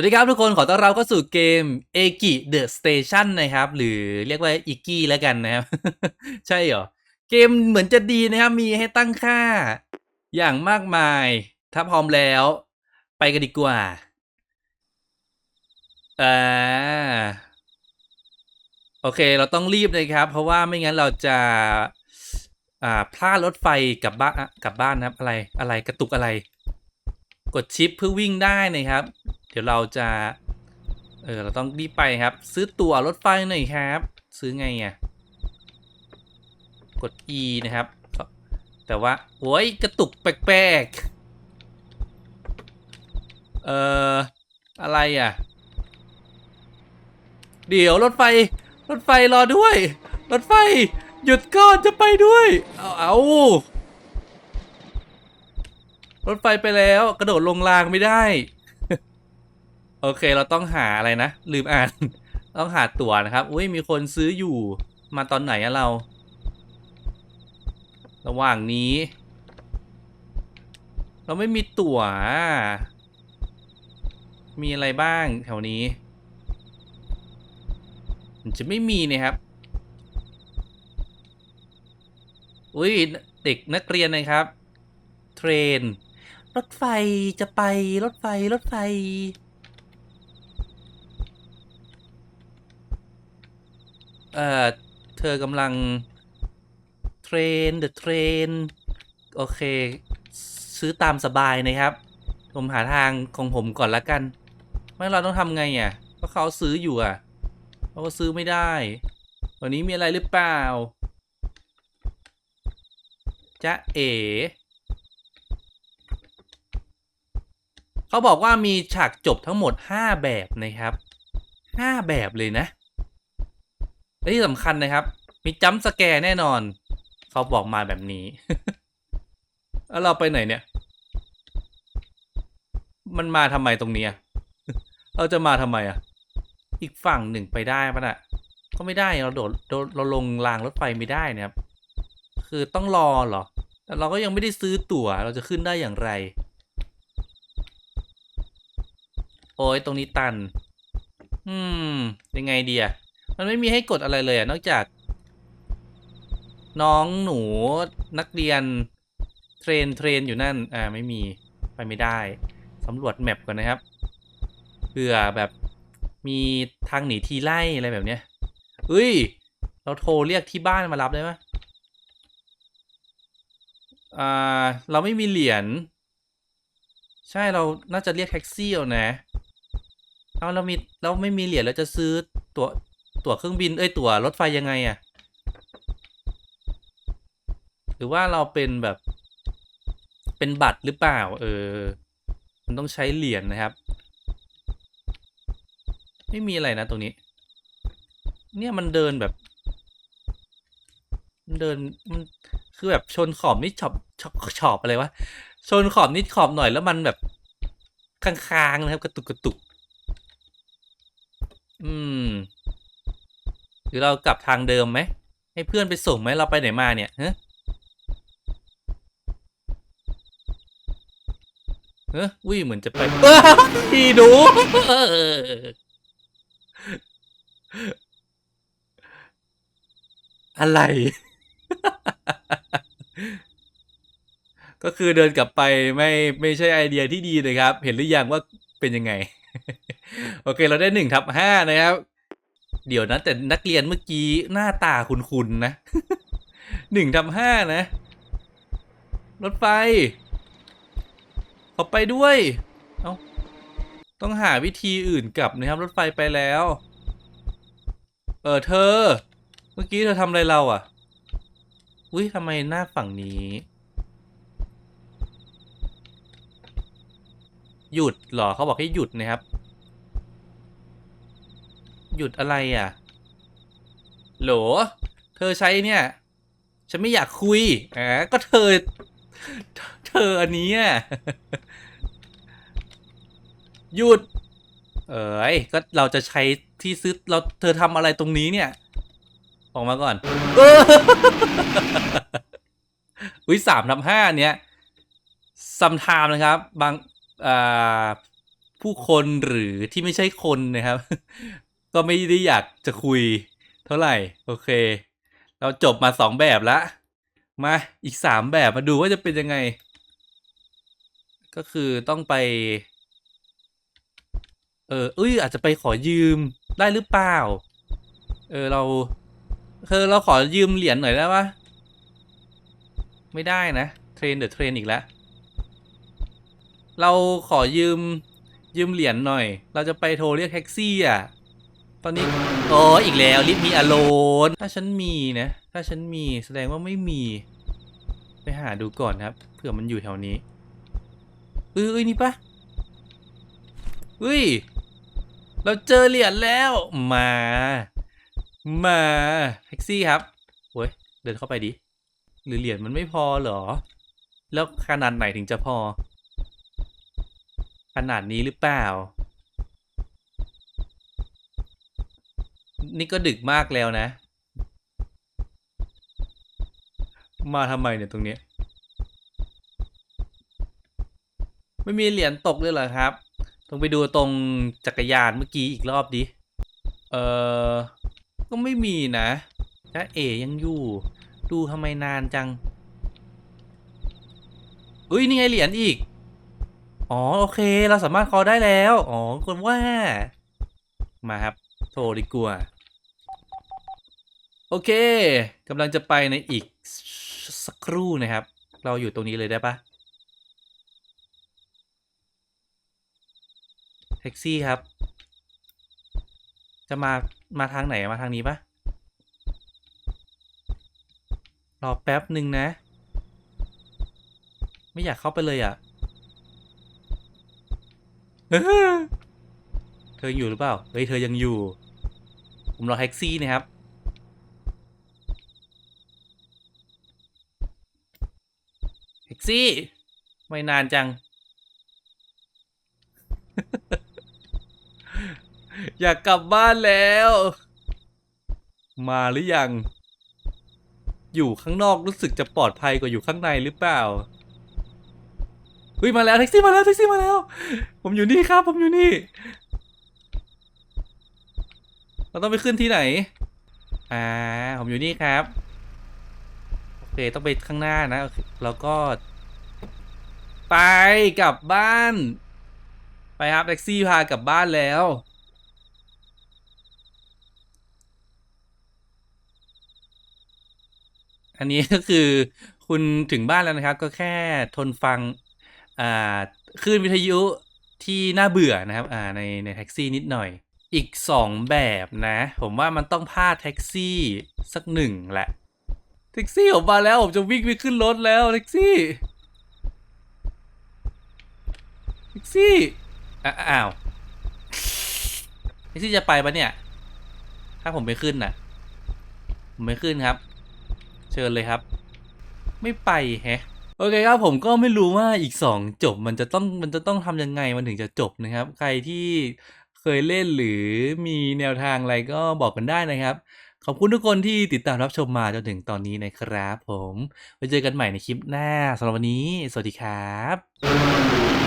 วัสดีครับทุกคนขอต้อนรับเข้าสู่เกม a g i The Station นนะครับ หรือเรียกว่าอีกี้แล้วกันนะครับ ใช่เหรอ เกมเหมือนจะดีนะครับ มีให้ตั้งค่า อย่างมากมาย ถ้าพร้อมแล้ว ไปกันดีกว่าอ่าโอเคเราต้องรีบนะครับ เพราะว่าไม่งั้นเราจะอ่าพลาดรถไฟกลับบ้านอะกลับบ้านนะครับ อะไรอะไรกระตุกอะไร กดชิปเพื่อวิ่งได้นะครับ เดี๋ยวเราจะ เออ เราต้องรีบไปครับ ซื้อตั๋วรถไฟหน่อยครับ ซื้อไงอะ กด E นะครับ แต่ว่า โอ้ยกระตุกแปลกๆ เอ่อ อะไรอะ เดี๋ยวรถไฟ รถไฟรอด้วย รถไฟ หยุดก่อนจะไปด้วย เอาเอารถไฟไปแล้วกระโดดลงรางไม่ได้ โอเคเราต้องหาอะไรนะ ลืมอ่าน ต้องหาตั๋วนะครับ อุ้ยมีคนซื้ออยู่มาตอนไหนอะเรา ระหว่างนี้ เราไม่มีตั๋ว มีอะไรบ้างแถวนี้ มันจะไม่มีนะครับ อุ้ยเด็กนักเรียนนะครับ เทรน รถไฟจะไปรถไฟรถไฟ อ่อเธอกำลังเทรนเดอะเทรนโอเค ซื้อตามสบายนะครับ ผมหาทางของผมก่อนละกัน ไม่เราต้องทำไงอะเพราะเขาซื้ออยู่อะเราก็ซื้อไม่ได้ วันนี้มีอะไรหรือเปล่าจะเอ๋เขาบอกว่ามีฉากจบทั้งหมด 5 แบบนะครับ 5 แบบเลยนะ และที่สำคัญนะครับ มีจัมป์สแกร์แน่นอน เขาบอกมาแบบนี้ แล้วเราไปไหนเนี่ย มันมาทำไมตรงนี้เราจะมาทำไมอะ อีกฝั่งหนึ่งไปได้ปะน่ะก็ไม่ได้เราโดดโดดเราลงรางรถไฟไม่ได้นะครับ คือต้องรอเหรอแต่เราก็ยังไม่ได้ซื้อตั๋ว เราจะขึ้นได้อย่างไร โอ้ยตรงนี้ตัน อืม ยังไงดีอะ มันไม่มีให้กดอะไรเลยอะนอกจาก น้องหนูนักเรียน เทรนเทรนอยู่นั่น อ่าไม่มีไปไม่ได้สำรวจแมปก่อนนะครับเผื่อแบบมีทางหนีทีไล่อะไรแบบเนี้ยเฮ้ย เราโทรเรียกที่บ้านมารับได้ไหมอ่า เราไม่มีเหรียญ ใช่ เราน่าจะเรียกแท็กซี่เอานะ เอาเรามี เราไม่มีเหรียญแล้วจะซื้อตั๋ว ตั๋วเครื่องบินเอ้ยตั๋วรถไฟยังไงอะหรือว่าเราเป็นแบบ เป็นบัตรหรือเปล่า เออ มันต้องใช้เหรียญนะครับ ไม่มีอะไรนะตรงนี้ เนี่ยมันเดินแบบ มันเดินมันคือแบบชนขอบนิดขอบขอบขอบอะไรวะชนขอบนิดขอบหน่อยแล้วมันแบบค้างๆนะครับ กระตุกกระตุก อืม หรือเรากลับทางเดิมไหม ให้เพื่อนไปส่งไหมเราไปไหนมาเนี่ยฮะเฮ้ยอุ้ยเหมือนจะไปเอ้ยพี่ดูอออะไร ก็คือเดินกลับไปไม่ไม่ใช่ไอเดียที่ดีเลยครับ เห็นหรือยังว่าเป็นยังไง โอเคเราได้หนึ่งทับห้านะครับ เดี๋ยวนะแต่นักเรียนเมื่อกี้หน้าตาคุ้นๆนะหนึ่งทับห้านะ รถไฟขอไปด้วยเอาต้องหาวิธีอื่นกลับนะครับ รถไฟไปแล้ว เออเธอ เมื่อกี้เธอทำอะไรเราอะอุ้ยทำไมหน้าฝั่งนี้ หยุดเหรอเขาบอกให้หยุดนะครับ หยุดอะไรอะ โหล เธอใช้เนี่ย ฉันไม่อยากคุยอ่าก็เธอ เธออันนี้อะหยุด เอ้ยก็เราจะใช้ที่ซื้อเราเธอทำอะไรตรงนี้เนี่ย ออกมาก่อนเออุ้ยสามทับห้าเนี้ยซัมไทม์นะครับ บางอ่าผู้คนหรือที่ไม่ใช่คนนะครับ ก็ไม่ได้อยากจะคุยเท่าไหร่ โอเค เราจบมาสองแบบละ มาอีกสามแบบมาดูว่าจะเป็นยังไง ก็คือต้องไป เออเอ้ยอาจจะไปขอยืมได้หรือเปล่า เออเราเธอเราขอยืมเหรียญหน่อยได้ปะไม่ได้นะ เทรนเดอะเทรนอีกแล้วเราขอยืมยืมเหรียญหน่อย เราจะไปโทรเรียกแท็กซี่อะ ตอนนี้โอ้อีกแล้วลิฟมีอโลนถ้าฉันมีนะ ถ้าฉันมีแสดงว่าไม่มี ไปหาดูก่อนครับเผื่อมันอยู่แถวนี้เอ้ยนี่ปะเฮ้ย เราเจอเหรียญแล้ว มา มาแท็กซี่ครับโว้ยเดินเข้าไปดิ หรือเหรียญมันไม่พอเหรอ แล้วขนาดไหนถึงจะพอ ขนาดนี้หรือเปล่า นี่ก็ดึกมากแล้วนะ มาทำไมเนี่ยตรงนี้ ไม่มีเหรียญตกเลยเหรอครับ ต้องไปดูตรงจักรยานเมื่อกี้อีกรอบดิ เออก็ไม่มีนะถ้าเอยังอยู่ ดูทำไมนานจัง อุ้ยนี่ไงเหรียญอีก อ๋อ โอเค เราสามารถคอได้แล้ว อ๋อคนว่า มาครับ โทรดีกว่า โอเคกำลังจะไปในอีกสักครู่นะครับ เราอยู่ตรงนี้เลยได้ปะแท็กซี่ครับ จะมา มาทางไหนมาทางนี้ปะรอแป๊บหนึ่งนะ ไม่อยากเข้าไปเลยอะเธออยู่หรือเปล่า เฮ้ย เธอยังอยู่ ผมรอแท็กซี่นะครับ แท็กซี่ ไม่นานจัง อยากกลับบ้านแล้ว มาหรือยัง อยู่ข้างนอกรู้สึกจะปลอดภัยกว่าอยู่ข้างในหรือเปล่าเฮ้ยมาแล้วแท็กซี่มาแล้วแท็กซี่มาแล้ว ผมอยู่นี่ครับ ผมอยู่นี่ เราต้องไปขึ้นที่ไหน อ่า ผมอยู่นี่ครับ โอเค ต้องไปข้างหน้านะ แล้วก็ ไปกลับบ้าน ไปครับแท็กซี่พากลับบ้านแล้ว อันนี้ก็คือคุณถึงบ้านแล้วนะครับ ก็แค่ทนฟัง อ่าคลื่นวิทยุที่น่าเบื่อนะครับ อ่า ในในแท็กซี่นิดหน่อย อีกสองแบบนะ ผมว่ามันต้องพาดแท็กซี่สักหนึ่งแหละ แท็กซี่ผมมาแล้ว ผมจะวิ่งไปขึ้นรถแล้วแท็กซี่ แท็กซี่ อ้าว แท็กซี่จะไปปะเนี่ย ถ้าผมไม่ขึ้นน่ะ ผมไม่ขึ้นครับ เชิญเลยครับ ไม่ไปแฮะโอเคครับผมก็ไม่รู้ว่าอีกสองจบมันจะต้องมันจะต้องทำยังไงมันถึงจะจบนะครับ ใครที่ เคยเล่นหรือมีแนวทางอะไรก็บอกกันได้นะครับ ขอบคุณทุกคนที่ติดตามรับชมมาจนถึงตอนนี้นะครับผมไว้เจอกันใหม่ในคลิปหน้าสำหรับวันนี้ สวัสดีครับ